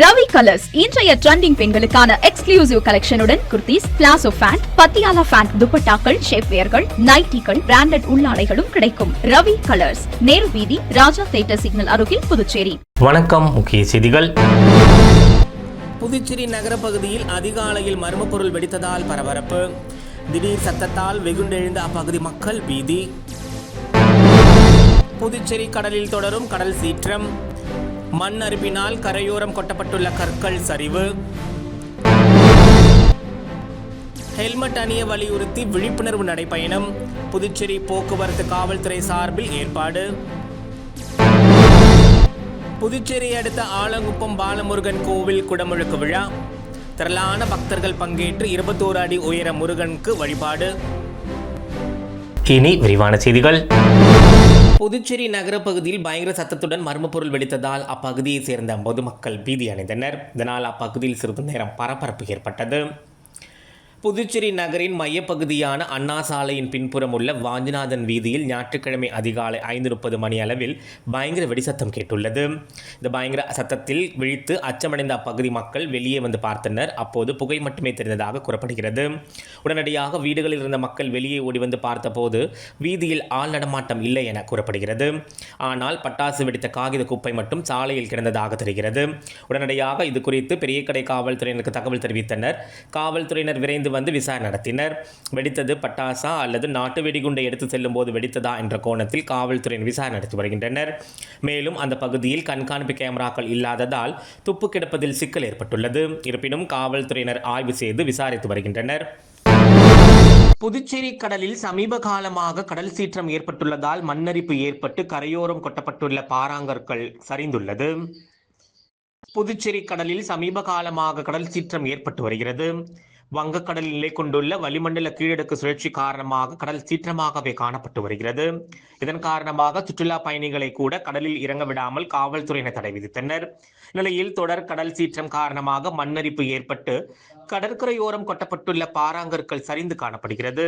Ravi colours இன்றைய trending பெண்களுக்கான exclusive கலெக்ஷனுடன் kurtis palazzo pant Patiala pant துப்பட்டாக்கள் ஷேப்வேர்கள் நைட்டிகள் பிராண்டட் உள்ளாடைகளும் கிடைக்கும். ரவி கலர்ஸ் நேரு வீதி ராஜா தேட்டர் சிக்னல் அருகில் புதுச்சேரி. வணக்கம் முக்கிய செய்திகள். புதுச்சேரி நகர பகுதியில் அதிகாலையில் மர்ம பொருள் வெடித்ததால் பரபரப்பு. திடீர் சத்தத்தால் வெகுண்டெழுந்த அப்பகுதி மக்கள் பீதி. புதுச்சேரி கடலில் தொடரும் கடல் சீற்றம். மண் அரிப்பினால் கரையோரம் கொட்டப்பட்டுள்ள கற்கள் சரிவு. ஹெல்மெட் அணிய வலியுறுத்தி விழிப்புணர்வு நடைப்பயணம் புதுச்சேரி போக்குவரத்து காவல்துறை சார்பில் ஏற்பாடு. புதுச்சேரி அடுத்த ஆலங்குப்பம் பாலமுருகன் கோவில் குடமுழுக்கு விழா. திரளான பக்தர்கள் பங்கேற்று இருபத்தோரு அடி உயர முருகனுக்கு வழிபாடு. இனி விரிவான செய்திகள். புதுச்சேரி நகர பகுதியில் பயங்கர சத்தத்துடன் மர்ம பொருள் வெடித்ததால் அப்பகுதியைச் சேர்ந்த பொதுமக்கள் பீதி அடைந்தனர் இதனால் அப்பகுதியில் சிறிது நேரம் பரபரப்பு ஏற்பட்டது. புதுச்சேரி நகரின் மையப்பகுதியான அண்ணா சாலையின் பின்புறம் உள்ள வாஞ்சிநாதன் வீதியில் ஞாயிற்றுக்கிழமை அதிகாலை ஐந்து முப்பது மணி அளவில் பயங்கர வெடிசத்தம் கேட்டுள்ளது. இந்த பயங்கர சத்தத்தில் விழித்து அச்சமடைந்த அப்பகுதி மக்கள் வெளியே வந்து பார்த்தனர். அப்போது புகை மட்டுமே தெரிந்ததாக கூறப்படுகிறது. உடனடியாக வீடுகளில் இருந்த மக்கள் வெளியே ஓடி வந்து பார்த்தபோது வீதியில் ஆள் நடமாட்டம் இல்லை என கூறப்படுகிறது. ஆனால் பட்டாசு வெடித்த காகித குப்பை மட்டும் சாலையில் கிடந்ததாக தெரிகிறது. உடனடியாக இது குறித்து பெரிய கடை காவல்துறையினருக்கு தகவல் தெரிவித்தனர். காவல்துறையினர் விரைந்து வந்து விசாரணை நடத்தினர். வெடித்தது பட்டாசா அல்லது நாட்டு வெடிகுண்டை எடுத்து செல்லும் போது வெடித்ததா என்ற கோணத்தில் காவல்துறையின் விசாரணை நடத்தி வருகின்றனர். மேலும் அந்த பகுதியில் கண்காணிப்பு கேமராக்கள் இல்லாததால் துப்பு கிடப்பதில் சிக்கல் ஏற்பட்டுள்ளது. இருப்பினும் காவல்துறையினர் ஆய்வு செய்து விசாரித்து வருகின்றனர். புதுச்சேரி கடலில் சமீப காலமாக கடல் சீற்றம் ஏற்பட்டுள்ளதால் மண்ணரிப்பு ஏற்பட்டு கரையோரம் கொட்டப்பட்டுள்ள பாறாங்கற்கள் சரிந்துள்ளது. புதுச்சேரி கடலில் சமீப காலமாக கடல் சீற்றம் ஏற்பட்டு வருகிறது. வங்கக்கடலில் நிலை கொண்டுள்ள வளிமண்டல கீழடுக்கு சுழற்சி காரணமாக கடல் சீற்றமாகவே காணப்பட்டு வருகிறது. இதன் காரணமாக சுற்றுலா பயணிகளை கூட கடலில் இறங்க விடாமல் காவல்துறையினர் தடை விதித்தனர். நிலையில் தொடர் கடல் சீற்றம் காரணமாக மண்ணரிப்பு ஏற்பட்டு கடற்கரையோரம் கொட்டப்பட்டுள்ள பாறாங்கற்கள் சரிந்து காணப்படுகிறது.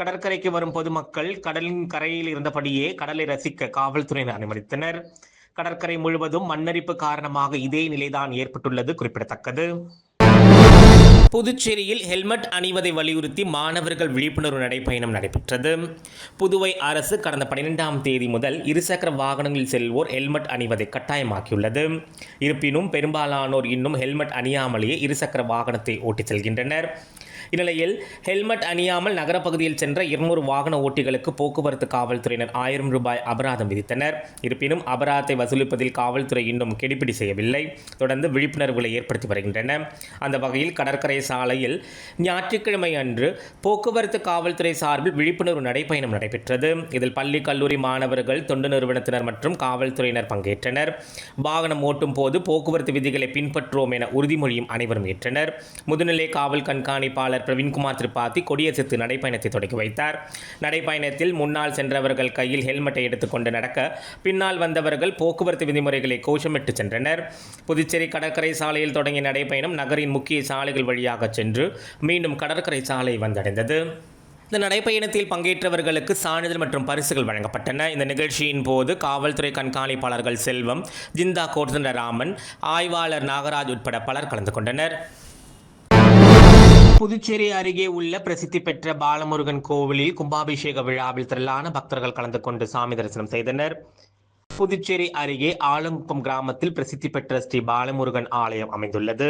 கடற்கரைக்கு வரும் பொதுமக்கள் கடலின் கரையில் இருந்தபடியே கடலை ரசிக்க காவல்துறையினர் அனுமதித்தனர். கடற்கரை முழுவதும் மண்ணரிப்பு காரணமாக இதே நிலைதான் ஏற்பட்டுள்ளது குறிப்பிடத்தக்கது. புதுச்சேரியில் ஹெல்மெட் அணிவதை வலியுறுத்தி மாணவர்கள் விழிப்புணர்வு நடைப்பயணம் நடைபெற்றது. புதுவை அரசு கடந்த பன்னிரெண்டாம் தேதி முதல் இருசக்கர வாகனங்களில் செல்வோர் ஹெல்மெட் அணிவதை கட்டாயமாக்கியுள்ளது. இருப்பினும் பெரும்பாலானோர் இன்னும் ஹெல்மெட் அணியாமலேயே இருசக்கர வாகனத்தை ஓட்டிச் செல்கின்றனர். இந்நிலையில் ஹெல்மெட் அணியாமல் நகரப்பகுதியில் சென்ற இருநூறு வாகன ஓட்டிகளுக்கு போக்குவரத்து காவல்துறையினர் ஆயிரம் ரூபாய் அபராதம் விதித்தனர். இருப்பினும் அபராதத்தை வசூலிப்பதில் காவல்துறை இன்னும் கெடுபிடி செய்யவில்லை. தொடர்ந்து விழிப்புணர்வுகளை ஏற்படுத்தி வருகின்றன. அந்த வகையில் கடற்கரை சாலையில் ஞாயிற்றுக்கிழமை அன்று போக்குவரத்து காவல்துறை சார்பில் விழிப்புணர்வு நடைப்பயணம் நடைபெற்றது. இதில் பள்ளி கல்லூரி மாணவர்கள் தொண்டு நிறுவனத்தினர் மற்றும் காவல்துறையினர் பங்கேற்றனர். வாகனம் ஓட்டும் போது போக்குவரத்து விதிகளை பின்பற்றுவோம் என உறுதிமொழியும் அனைவரும் ஏற்றனர். முதுநிலை காவல் கண்காணிப்பாளர் பிரவீன்குமார் திரிபாதி கொடியசைத்து நடைப்பயணத்தை தொடங்கி வைத்தார். நடைப்பயணத்தில் முன்னால் சென்றவர்கள் கையில் ஹெல்மெட்டை எடுத்துக்கொண்டு நடக்க பின்னால் வந்தவர்கள் போக்குவரத்து விதிமுறைகளை கோஷமிட்டு சென்றனர். புதுச்சேரி கடற்கரை சாலையில் தொடங்கிய நடைப்பயணம் நகரின் முக்கிய சாலைகள் வழியாக சென்று மீண்டும் கடற்கரை சாலை வந்தடைந்தது. இந்த நடைப்பயணத்தில் பங்கேற்றவர்களுக்கு சான்றிதழ் மற்றும் பரிசுகள் வழங்கப்பட்டன. இந்த நிகழ்ச்சியின் போது காவல்துறை கண்காணிப்பாளர்கள் செல்வம் ஜிந்தா கோர்தண்டராமன் ஆய்வாளர் நாகராஜ் உட்பட பலர் கலந்து கொண்டனர். புதுச்சேரி அருகே உள்ள பிரசித்தி பெற்ற பாலமுருகன் கோவிலில் கும்பாபிஷேக விழாவில் திரளான பக்தர்கள் கலந்து கொண்டு சாமி தரிசனம் செய்தனர். புதுச்சேரி அருகே ஆலங்குப்பம் கிராமத்தில் பிரசித்தி பெற்ற ஸ்ரீ பாலமுருகன் ஆலயம் அமைந்துள்ளது.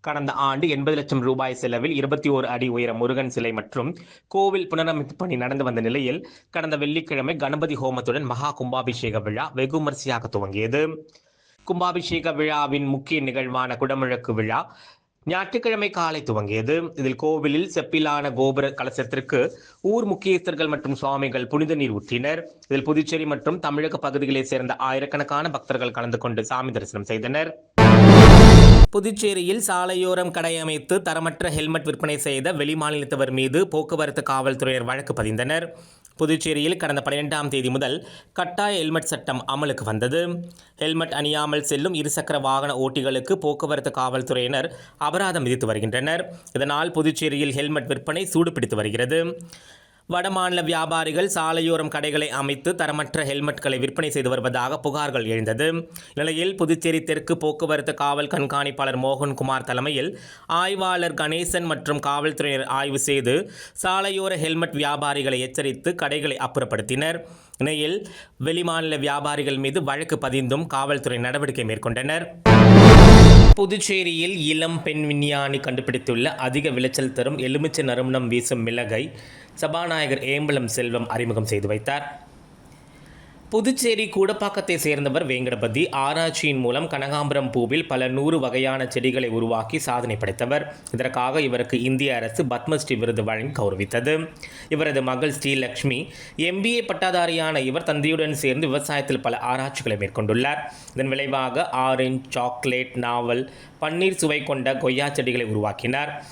கடந்த ஆண்டு எண்பது லட்சம் ரூபாய் செலவில் இருபத்தி ஓரு அடி உயர முருகன் சிலை மற்றும் கோவில் புனரமைப்பு பணி நடந்து வந்த நிலையில் கடந்த வெள்ளிக்கிழமை கணபதி ஹோமத்துடன் மகா கும்பாபிஷேக விழா வெகுமரிசையாக துவங்கியது. கும்பாபிஷேக விழாவின் முக்கிய நிகழ்வான குடமுழக்கு விழா ஞாயிற்றுக்கிழமை காலை துவங்கியது. இதில் கோவிலில் செப்பிலான கோபுர கலசத்திற்கு ஊர் முக்கியஸ்தர்கள் மற்றும் சுவாமிகள் புனித நீர் ஊற்றினர். இதில் புதுச்சேரி மற்றும் தமிழக பகுதிகளைச் சேர்ந்த ஆயிரக்கணக்கான பக்தர்கள் கலந்து கொண்டு சாமி தரிசனம் செய்தனர். புதுச்சேரியில் சாலையோரம் கடை அமைத்து தரமற்ற ஹெல்மெட் விற்பனை செய்த வெளிமாநிலத்தவர் மீது போக்குவரத்து காவல்துறையினர் வழக்கு பதிந்தனர். புதுச்சேரியில் கடந்த பன்னிரெண்டாம் தேதி முதல் கட்டாய ஹெல்மெட் சட்டம் அமலுக்கு வந்தது. ஹெல்மெட் அணியாமல் செல்லும் இருசக்கர வாகன ஓட்டிகளுக்கு போக்குவரத்து காவல்துறையினர் அபராதம் விதித்து வருகின்றனர். இதனால் புதுச்சேரியில் ஹெல்மெட் விற்பனை சூடுபிடித்து வருகிறது. வடமாநில வியாபாரிகள் சாலையோரம் கடைகளை அமைத்து தரமற்ற ஹெல்மெட்களை விற்பனை செய்து வருவதாக புகார்கள் எழுந்தது. நிலையில் புதுச்சேரி தெற்கு போக்குவரத்து காவல் கண்காணிப்பாளர் மோகன்குமார் தலைமையில் ஆய்வாளர் கணேசன் மற்றும் காவல்துறையினர் ஆய்வு செய்து சாலையோர ஹெல்மெட் வியாபாரிகளை எச்சரித்து கடைகளை அப்புறப்படுத்தினர். இணையில் வெளிமாநில வியாபாரிகள் மீது வழக்கு பதிந்தும் காவல்துறை நடவடிக்கை மேற்கொண்டனர். புதுச்சேரியில் இளம் பெண் விஞ்ஞானி கண்டுபிடித்துள்ள அதிக விளைச்சல் தரும் எலுமிச்சை நறுமணம் வீசும் மிளகை சபாநாயகர் ஏம்பலம் செல்வம் அறிமுகம் செய்து வைத்தார். புதுச்சேரி கூடப்பாக்கத்தை சேர்ந்தவர் வேங்கடபதி. ஆராய்ச்சியின் மூலம் கனகாம்பரம் பூவில் பல நூறு வகையான செடிகளை உருவாக்கி சாதனை படைத்தவர். இதற்காக இவருக்கு இந்திய அரசு பத்மஸ்ரீ விருது வழங்கி கௌரவித்தது. இவரது மகள் ஸ்ரீலக்ஷ்மி எம்பிஏ பட்டாதாரியான இவர் தந்தையுடன் சேர்ந்து விவசாயத்தில் பல ஆராய்ச்சிகளை மேற்கொண்டுள்ளார். இதன் விளைவாக ஆரஞ்சு சாக்லேட் நாவல் பன்னீர் சுவை கொண்ட கொய்யா செடிகளை உருவாக்கினார்.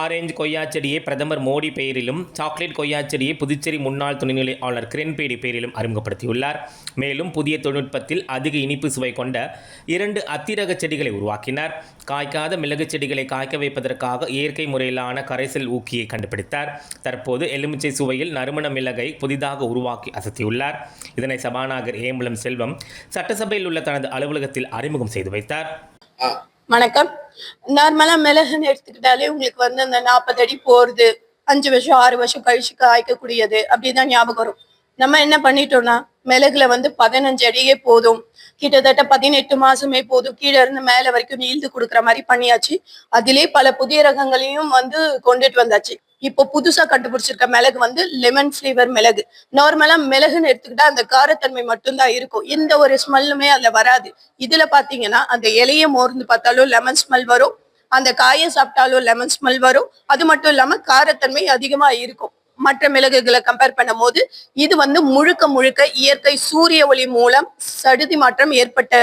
ஆரஞ்சு கொய்யா செடியை பிரதமர் மோடி பெயரிலும் சாக்லேட் கொய்யா செடியை புதுச்சேரி முன்னாள் துணைநிலை ஆளுநர் கிரண்பேடி பெயரிலும் அறிமுகப்படுத்தியுள்ளார். மேலும் புதிய தொழில்நுட்பத்தில் அதிக இனிப்பு சுவை கொண்ட இரண்டு அத்திரக செடிகளை உருவாக்கினார். காய்க்காத மிளகு செடிகளை காய்க்க வைப்பதற்காக இயற்கை முறையிலான கரைசல் ஊக்கியை கண்டுபிடித்தார். தற்போது எலுமிச்சை சுவையில் நறுமண மிளகை புதிதாக உருவாக்கி அசத்தியுள்ளார். இதனை சபாநாயகர் ஏம்பலம் செல்வம் சட்டசபையில் உள்ள தனது அலுவலகத்தில் அறிமுகம் செய்து வைத்தார். வணக்கம். நார்மலா மிளகுன்னு எடுத்துக்கிட்டாலே உங்களுக்கு வந்து அந்த நாற்பது அடி போறது அஞ்சு வருஷம் ஆறு வருஷம் கழிச்சு காய்க்கக்கூடியது அப்படிதான் ஞாபகம் வரும். நம்ம என்ன பண்ணிட்டோம்னா மிளகுல வந்து பதினஞ்சு அடியே போதும். கிட்டத்தட்ட பதினெட்டு மாசமே போதும். கீழே இருந்து மேல வரைக்கும் நீழ்ந்து கொடுக்குற மாதிரி பண்ணியாச்சு. அதிலே பல புதிய ரகங்களையும் வந்து கொண்டுட்டு வந்தாச்சு. இப்போ புதுசா கண்டுபிடிச்சிருக்க மிளகு வந்து லெமன் ஃபிளேவர் மிளகு. நார்மலா மிளகுன்னு எடுத்துக்கிட்டா அந்த காரத்தன்மை மட்டும்தான் இருக்கும். எந்த ஒரு ஸ்மெல்லுமே அதுல வராது. இதுல பாத்தீங்கன்னா அந்த இலைய மோர்ந்து பார்த்தாலும் லெமன் ஸ்மெல் வரும். அந்த காயை சாப்பிட்டாலும் லெமன் ஸ்மெல் வரும். அது மட்டும் இல்லாம காரத்தன்மை அதிகமா இருக்கும். மற்ற மிளகுகளை கம்பேர் பண்ணும்போது இது வந்து முழுக்க முழுக்க இயற்கை சூரிய ஒளி மூலம் சடுதி மாற்றம் ஏற்பட்ட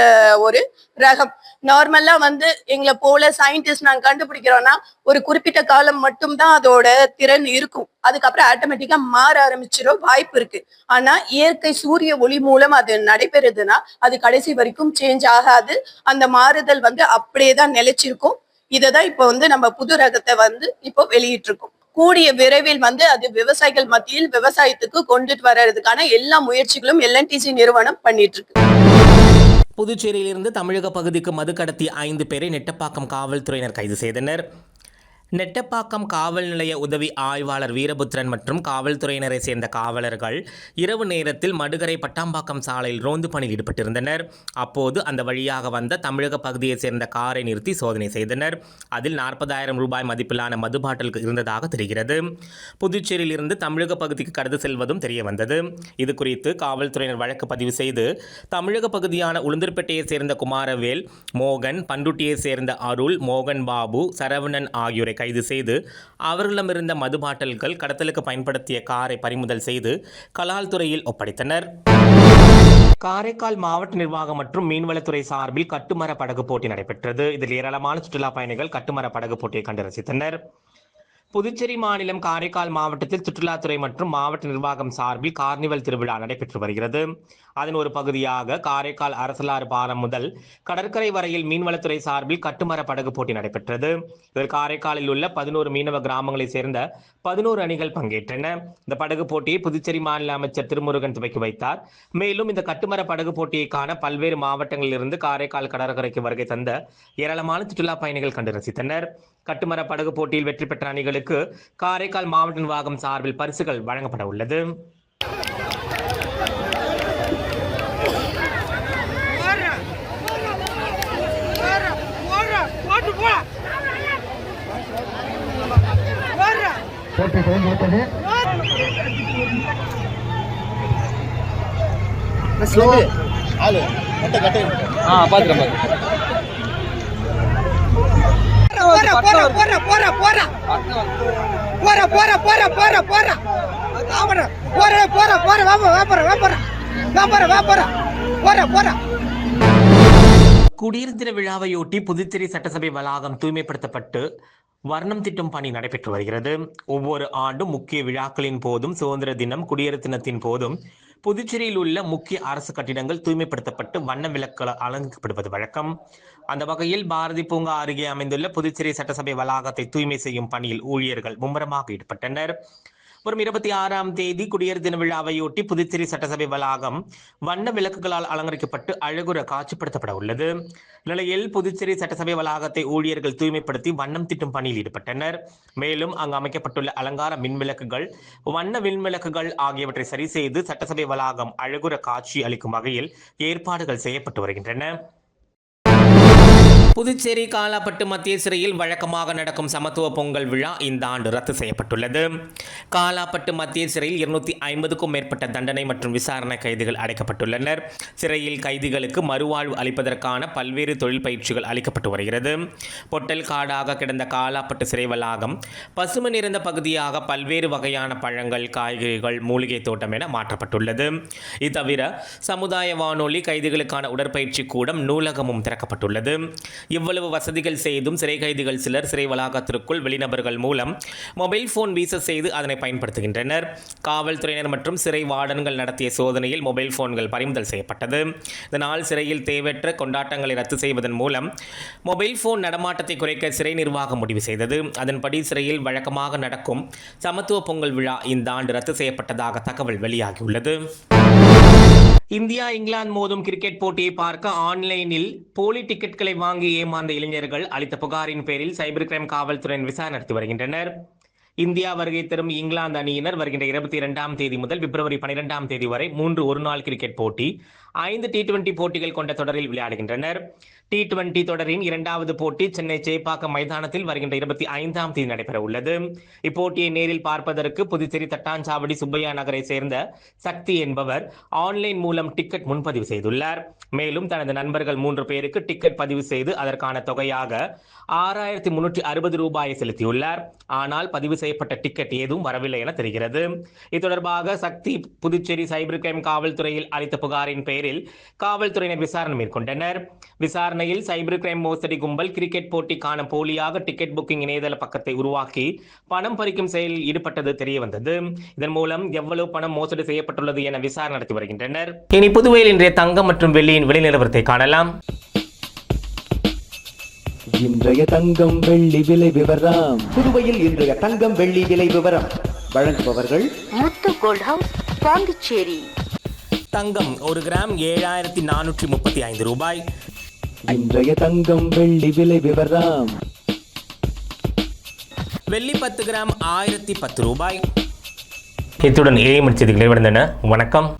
ஒரு ரகம் நார்மலா வந்து எங்களை போல சயின்டிஸ்ட் நாங்க கண்டுபிடிக்கிறோம்னா ஒரு குறிப்பிட்ட காலம் மட்டும்தான் அதோட திறன் இருக்கும். அதுக்கப்புறம் ஆட்டோமேட்டிக்கா மாற ஆரம்பிச்சிடும் வாய்ப்பு இருக்கு. ஆனா இயற்கை சூரிய ஒளி மூலம் அது நடைபெறுதுன்னா அது கடைசி வரைக்கும் சேஞ்ச் ஆகாது. அந்த மாறுதல் வந்து அப்படியே தான் நிலைச்சிருக்கும். இததான் இப்போ வந்து நம்ம புது ரகத்தை வந்து இப்போ வெளியிட்டிருக்கோம். கூடிய விரைவில் வந்து அது விவசாயிகள் மத்தியில் விவசாயத்துக்கு கொண்டுட்டு வர்றதுக்கான எல்லா முயற்சிகளும் எல்என்டிசி நிறுவனம் பண்ணிட்டு இருக்கு புதுச்சேரியிலிருந்து தமிழக பகுதிக்கு மது கடத்தி ஐந்து பேரை நெட்டப்பாக்கம் காவல்துறையினர் கைது செய்தனர். நெட்டப்பாக்கம் காவல் நிலைய உதவி ஆய்வாளர் வீரபுத்திரன் மற்றும் காவல்துறையினரை சேர்ந்த காவலர்கள் இரவு நேரத்தில் மடுகரை பட்டாம்பாக்கம் சாலையில் ரோந்து பணியில் ஈடுபட்டிருந்தனர். அப்போது அந்த வழியாக வந்த தமிழக பகுதியைச் சேர்ந்த காரை நிறுத்தி சோதனை செய்தனர். அதில் நாற்பதாயிரம் ரூபாய் மதிப்பிலான மது பாட்டில்கள் இருந்ததாக தெரிகிறது. புதுச்சேரியிலிருந்து தமிழக பகுதிக்கு கடந்து செல்வதும் தெரிய வந்தது. இது குறித்து காவல்துறையினர் வழக்கு பதிவு செய்து தமிழக பகுதியான உளுந்தூர்பேட்டையைச் சேர்ந்த குமாரவேல் மோகன் பண்டுட்டியைச் சேர்ந்த அருள் மோகன் பாபு சரவணன் ஆகியோரை கைது செய்து அவர்களிடமிருந்த மது பாட்டல்கள் கடத்தலுக்கு பயன்படுத்திய காரை பறிமுதல் செய்து கலால் துறையில் ஒப்படைத்தனர். காரைக்கால் மாவட்ட நிர்வாகம் மற்றும் மீன்வளத்துறை சார்பில் கட்டுமர படகு போட்டி நடைபெற்றது. இதில் ஏராளமான சுற்றுலா பயணிகள் கட்டுமர படகு போட்டியை கண்டு ரசித்தனர். புதுச்சேரி மாநிலம் காரைக்கால் மாவட்டத்தில் சுற்றுலாத்துறை மற்றும் மாவட்ட நிர்வாகம் சார்பில் கார்னிவல் திருவிழா நடைபெற்று வருகிறது. அதன் ஒரு பகுதியாக காரைக்கால் அரசலாறு பாலம் முதல் கடற்கரை வரையில் மீன்வளத்துறை சார்பில் கட்டுமர படகு போட்டி நடைபெற்றது. இதில் காரைக்காலில் உள்ள பதினோரு மீனவ கிராமங்களைச் சேர்ந்த பதினோரு அணிகள் பங்கேற்றன. இந்த படகு போட்டியை புதுச்சேரி மாநில அமைச்சர் திருமுருகன் துவக்கி வைத்தார். மேலும் இந்த கட்டுமர படகு போட்டியை காண பல்வேறு மாவட்டங்களிலிருந்து காரைக்கால் கடற்கரைக்கு வருகை தந்த ஏராளமான சுற்றுலா பயணிகள் கண்டு ரசித்தனர். கட்டுமர படகு போட்டியில் வெற்றி பெற்ற அணிகளுக்கு காரைக்கால் மாவட்ட நிர்வாகம் சார்பில் பரிசுகள் வழங்கப்பட உள்ளது போடுறா போடுறா போட்டு போடா போடுறா போட்டது மூத்தது ஆளு கட்ட போறா போறா போறா போறா போறா போறா போறா போறா. போறா போறா ஆமாடா போறா போறா போறா. வா வா போறா வா போறா வா போறா வா போறா போறா போறா. குடியரசு தின விழாவையொட்டி புதுச்சேரி சட்டசபை வளாகம் தூய்மைப்படுத்தப்பட்டு வர்ணம் திட்டும் பணி நடைபெற்று வருகிறது. ஒவ்வொரு ஆண்டும் முக்கிய விழாக்களின் போதும் சுதந்திர தினம் குடியரசு தினத்தின் போதும் புதுச்சேரியில் உள்ள முக்கிய அரசு கட்டிடங்கள் தூய்மைப்படுத்தப்பட்டு வண்ண விளக்குகள் அலங்கப்படுவது வழக்கம். அந்த வகையில் பாரதி பூங்கா அருகே அமைந்துள்ள புதுச்சேரி சட்டசபை வளாகத்தை தூய்மை செய்யும் பணியில் ஊழியர்கள் மும்முரமாக ஈடுபட்டனர். வரும் இருபத்தி ஆறாம் தேதி குடியரசு தின விழாவையொட்டி புதுச்சேரி சட்டசபை வளாகம் வண்ண விளக்குகளால் அலங்கரிக்கப்பட்டு அழகுற காட்சிப்படுத்தப்பட உள்ளது. நிலையில் புதுச்சேரி சட்டசபை வளாகத்தை ஊழியர்கள் தூய்மைப்படுத்தி வண்ணம் திட்டும் பணியில் ஈடுபட்டனர். மேலும் அங்கு அமைக்கப்பட்டுள்ள அலங்கார மின்விளக்குகள் வண்ண மின்விளக்குகள் ஆகியவற்றை சரி செய்து சட்டசபை வளாகம் அழகுற காட்சி அளிக்கும் வகையில் ஏற்பாடுகள் செய்யப்பட்டு வருகின்றன. புதுச்சேரி காலாப்பட்டு மத்திய சிறையில் வழக்கமாக நடக்கும் சமத்துவ பொங்கல் விழா இந்த ஆண்டு ரத்து செய்யப்பட்டுள்ளது. காலாப்பட்டு மத்திய சிறையில் இருநூத்தி ஐம்பதுக்கும் மேற்பட்ட தண்டனை மற்றும் விசாரணை கைதிகள் அடைக்கப்பட்டுள்ளனர். சிறையில் கைதிகளுக்கு மறுவாழ்வு அளிப்பதற்கான பல்வேறு தொழில் பயிற்சிகள் அளிக்கப்பட்டு வருகிறது. பொட்டல் காடாக கிடந்த காலாப்பட்டு சிறை வளாகம் பசுமை நிறைந்த பகுதியாக பல்வேறு வகையான பழங்கள் காய்கறிகள் மூலிகை தோட்டம் என மாற்றப்பட்டுள்ளது. இது தவிர சமுதாய வானொலி கைதிகளுக்கான உடற்பயிற்சி கூடம் நூலகமும் திறக்கப்பட்டுள்ளது. இவ்வளவு வசதிகள் செய்தும் சிறை கைதிகள் சிலர் சிறை வளாகத்திற்குள் வெளிநபர்கள் மூலம் மொபைல் போன் வீச செய்து அதனை பயன்படுத்துகின்றனர். காவல்துறையினர் மற்றும் சிறை வார்டன்கள் நடத்திய சோதனையில் மொபைல் போன்கள் பறிமுதல் செய்யப்பட்டது. இதனால் சிறையில் தேவையற்ற கொண்டாட்டங்களை ரத்து செய்வதன் மூலம் மொபைல் போன் நடமாட்டத்தை குறைக்க சிறை நிர்வாகம் முடிவு செய்தது. அதன்படி சிறையில் வழக்கமாக நடக்கும் சமத்துவ பொங்கல் விழா இந்த ஆண்டு ரத்து செய்யப்பட்டதாக தகவல் வெளியாகியுள்ளது. இந்தியா இங்கிலாந்து மோதும் கிரிக்கெட் போட்டியை பார்க்க ஆன்லைனில் போலி டிக்கெட்களை வாங்கி ஏமாந்த இளைஞர்கள் அளித்த புகாரின் பேரில் சைபர் கிரைம் காவல்துறையின் விசாரணை நடத்தி வருகின்றனர். இந்தியா வருகை தரும் இங்கிலாந்து அணியினர் வருகின்ற இருபத்தி இரண்டாம் தேதி முதல் பிப்ரவரி பனிரெண்டாம் தேதி வரை மூன்று ஒருநாள் கிரிக்கெட் போட்டி ஐந்து டி டுவெண்டி போட்டிகள் கொண்ட தொடரில் விளையாடுகின்றனர். டி டுவெண்டி தொடரின் இரண்டாவது போட்டி சென்னை சேப்பாக்கம் மைதானத்தில் வருகின்ற இருபத்தி ஐந்தாம் தேதி நடைபெற உள்ளது இப்போட்டியை நேரில் பார்ப்பதற்கு புதுச்சேரி தட்டாஞ்சாவடி சுப்பையா நகரை சேர்ந்த சக்தி என்பவர் ஆன்லைன் மூலம் டிக்கெட் முன்பதிவு செய்துள்ளார். மேலும் தனது நண்பர்கள் மூன்று பேருக்கு டிக்கெட் பதிவு செய்து அதற்கான தொகையாக ஆறாயிரத்தி முன்னூற்றி அறுபது ரூபாயை செலுத்தியுள்ளார். ஆனால் பதிவு செய்யப்பட்ட டிக்கெட் ஏதும் வரவில்லை என தெரிகிறது. இது தொடர்பாக சக்தி புதுச்சேரி சைபர் கிரைம் காவல்துறையில் அளித்த புகாரின் பெயரில் காவல்துறையினர் விசாரணை மேற்கொண்டனர். விசாரணையில் சைபர் கிரைம் மோசடி கும்பல் கிரிக்கெட் போட்டிக்கான போலியாக டிக்கெட் புக்கிங் இணையதள பக்கத்தை உருவாக்கி பணம் பறிக்கும் செயலில் ஈடுபட்டது தெரிய வந்தது. இதன் மூலம் எவ்வளவு பணம் மோசடி செய்யப்பட்டுள்ளது என விசாரணை நடத்தி வருகின்றனர். இனி புதுவையில் இன்றைய தங்கம் மற்றும் வெள்ளியின் விலை நிலவரத்தை காணலாம். இன்றைய தங்கம் வெள்ளி விலை விவரம். புதுவையில் இன்றைய தங்கம் வெள்ளி விலை விவரம். வழங்குபவர்கள் முத்து கோல்ட் ஹவுஸ் பாண்டிச்சேரி. தங்கம் ஒரு கிராம் ஏழாயிரத்தி நானூற்றி முப்பத்தி ஐந்து ரூபாய். இன்றைய தங்கம் வெள்ளி விலை விவரம். வெள்ளி பத்து கிராம் ஆயிரத்தி பத்து ரூபாய். இத்துடன் ஏஎம் செய்திகள் நிறைவடைந்தன வணக்கம்.